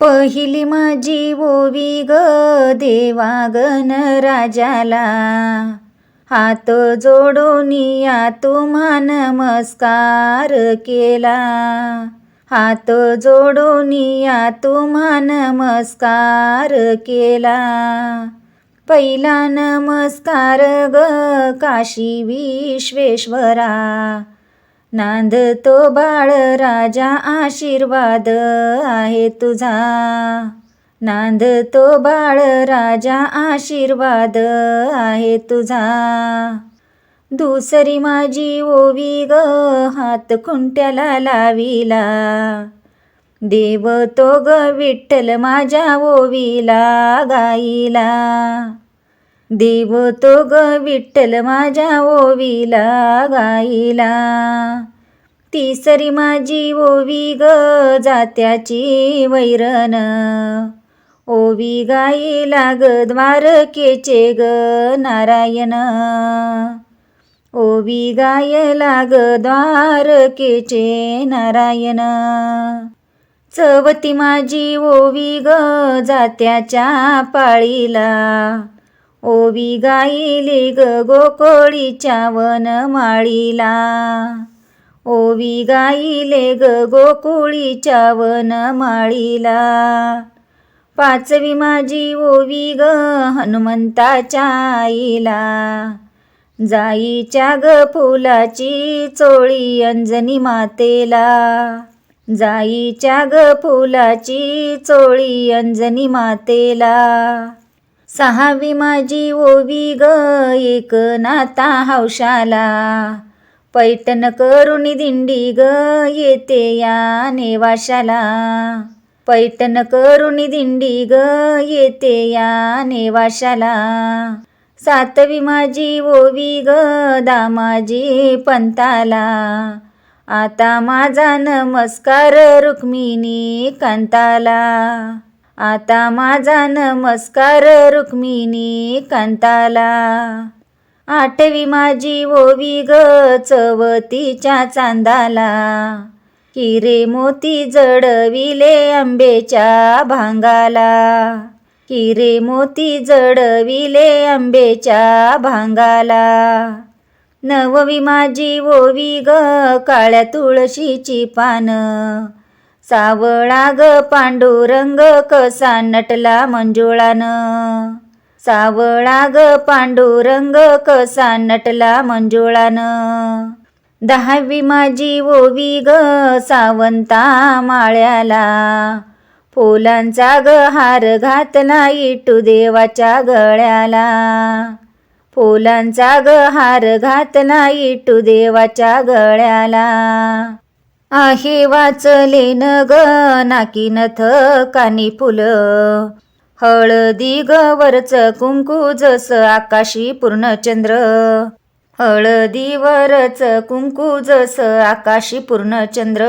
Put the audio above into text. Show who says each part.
Speaker 1: पहिली माझी ओवी ग देवा गण राजाला. हात जोडून या तुम्हा नमस्कार केला. हात जोडून या तुम्हा नमस्कार केला. पहिला नमस्कार ग काशी विश्वेश्वरा. नांदतो बाळ राजा आशीर्वाद आहे तुझा. नांदतो बाळ राजा आशीर्वाद आहे तुझा. दुसरी माझी ओवी ग हात खुंट्याला लाविला. देव तो ग विठ्ठल माझ्या ओवीला गाईला. देव तो ग विठ्ठल माझ्या ओवीला गाईला. तिसरी माझी ओवी ग जात्याची वैरण. ओवी गाईला ग द्वारकेचे ग नारायण. ओवी गायला ग द्वारकेचे नारायण. चवती माझी ओवी ग जात्याच्या पाळीला. ओवी गाईली ग गोकोळीच्या वनमाळीला ओवी गाईले ग गोकुळीच्या वनमाळीला पाचवी माझी ओवी ग हनुमंताच्या आईला. जाईच्या ग फुलाची चोळी अंजनी मातेला. जाईच्या ग फुलाची चोळी अंजनी मातेला. सहावी माझी ओवी ग एक नाता हौशाला. पैठण करून दिंडी ग येते या नेवाशाला. पैठण करून दिंडी ग येते या नेवाशाला. सातवी माझी ओवी ग दामाजी पंताला. आता माझा नमस्कार रुक्मिणी कांताला. आता माझा नमस्कार रुक्मिणी कांताला. आठवी माझी ओवी ग चवतीच्या चांदाला. किरे मोती जडविले आंबेच्या भांगाला. किरे मोती जडविले आंबेच्या भांगाला. नववी माझी ओवी ग काळ्या तुळशीची पानं. सावळा ग पांडुरंग कसा नटला मंजुळानं? सावळा ग पांडुरंग कसा नटला मंजुळानं? दहावी माझी ओवी ग सावंता माळ्याला. फुलांचा ग हार घातला इटू देवाच्या गळ्याला. फुलांचा ग हार घातला इटू देवाच्या गळ्याला. आहे वाचले न ग नाकी नथ कानी फुलं. हळदी ग वरच कुंकू जस आकाशी पूर्णचंद्र हळदी वरच कुंकू जस आकाशी पूर्णचंद्र